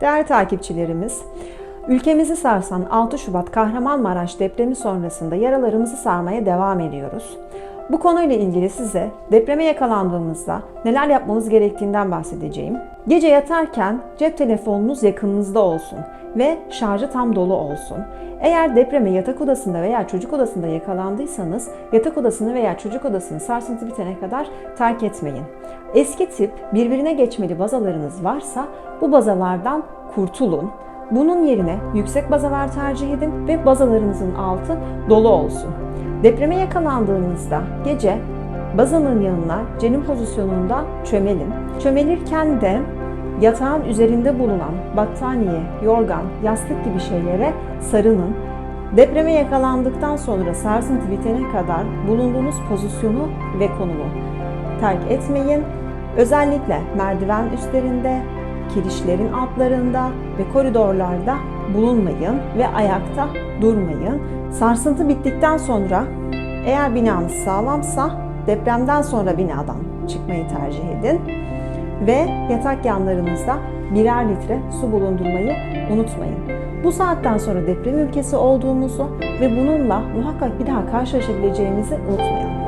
Değerli takipçilerimiz, ülkemizi sarsan 6 Şubat Kahramanmaraş depremi sonrasında yaralarımızı sarmaya devam ediyoruz. Bu konuyla ilgili size depreme yakalandığımızda neler yapmamız gerektiğinden bahsedeceğim. Gece yatarken cep telefonunuz yakınınızda olsun ve şarjı tam dolu olsun. Eğer depreme yatak odasında veya çocuk odasında yakalandıysanız yatak odasını veya çocuk odasını sarsıntı bitene kadar terk etmeyin. Eski tip birbirine geçmeli bazalarınız varsa bu bazalardan kurtulun. Bunun yerine yüksek bazalar tercih edin ve bazalarınızın altı dolu olsun. Depreme yakalandığınızda gece bazanın yanına cenin pozisyonunda çömelin. Çömelirken de yatağın üzerinde bulunan battaniye, yorgan, yastık gibi şeylere sarının. Depreme yakalandıktan sonra sarsıntı bitene kadar bulunduğunuz pozisyonu ve konumu terk etmeyin. Özellikle merdiven üstlerinde, kirişlerin altlarında ve koridorlarda bulunmayın ve ayakta durmayın. Sarsıntı bittikten sonra eğer binanız sağlamsa depremden sonra binadan çıkmayı tercih edin ve yatak yanlarınızda birer litre su bulundurmayı unutmayın. Bu saatten sonra deprem ülkesi olduğumuzu ve bununla muhakkak bir daha karşılaşabileceğimizi unutmayalım.